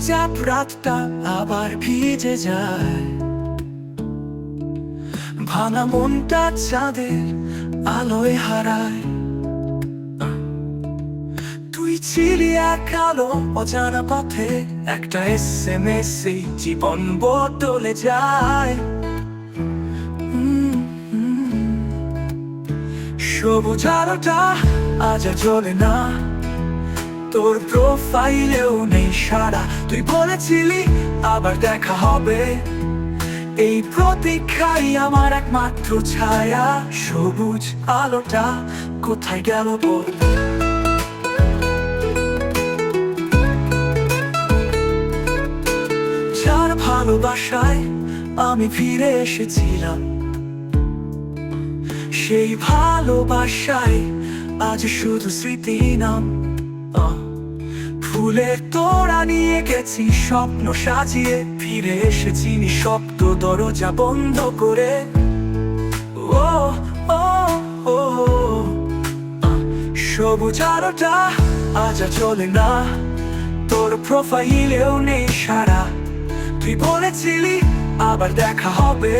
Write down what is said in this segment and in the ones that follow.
চাপ রাতটা আবার ভিজে যায়। ভাঙা মনটা আলোয় হারায়। তুই ছিলি অজানা পথে, একটা এস এম এস জীবন বদলে যায়। সবুজ আলোটা আজ জ্বলে না। তোর প্রোফাইলেও নেই সারা তুই বলেছিলি আবার দেখা হবে। এই প্রতীক্ষাই আমার একমাত্র ছায়া। সবুজ আলোটা কোথায় গেল বল? যার ভালোবাসায় আমি ফিরে এসেছিলাম। সেই ভালোবাসায় আজ শুধু স্মৃতি নাম। ফুলের তোড়া নিয়ে গেছি স্বপ্ন সাজিয়ে। ফিরে এসেছি নিঃশব্দ দরজা বন্ধ করে। ও ও ও সবুজ আলোটা আজ চলে না। তোর প্রোফাইলেও নেই সারা। তুই বলেছিলি আবার দেখা হবে।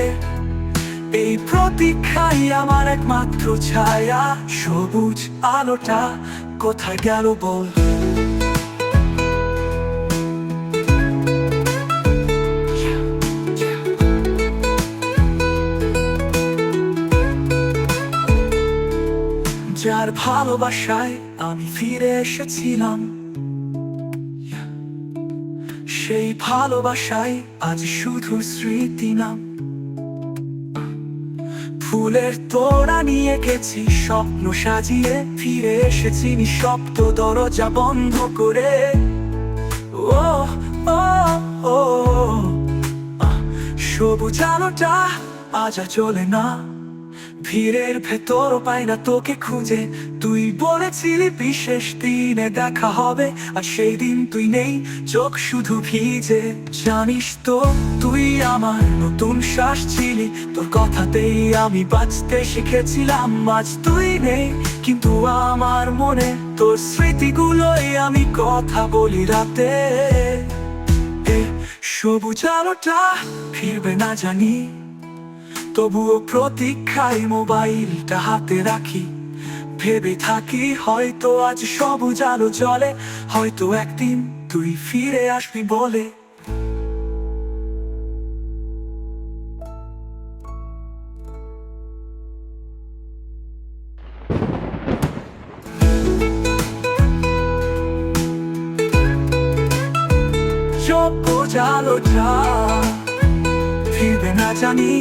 এই প্রতীক্ষাই আমার একমাত্র ছায়া। সবুজ আলোটা কোথায় গেল বল? যার ভালোবাসায় আমি ফিরে এসেছিলাম। সেই ভালোবাসায় আজ শুধু স্মৃতি নাম। ফুলের তোড়া নিয়ে গেছি, স্বপ্ন সাজিয়ে ফিরে এসেছি, নিঃশব্দ দরজা বন্ধ করে। ও ও ও সবুজ আলোটা আজ চলে না। ভিড়ের ভেতর পাই না তোকে খুঁজে। তুই বলেছিলি বিশেষ দিনে দেখা হবে, আর সেই দিন তুই নেই, চোখ শুধু ভিজে। জানিস তো, তুই আমার নতুন শ্বাস ছিলি, তোর কথাতেই আমি বাঁচতে শিখেছিলাম, আজ তুই নেই। কিন্তু আমার মনে তোর স্মৃতিগুলোই আমি কথা বলি রাতে। সবুজ আলোটা ফিরবে না জানি। তবুও প্রতীক্ষায় মোবাইলটা হাতে রাখি। ভেবে থাকি হয়তো আজ সবুজ আলো জলে হয়তো একদিন তুই ফিরে আসবি বলে। সবুজ আলোটা ফিরবে না জানি।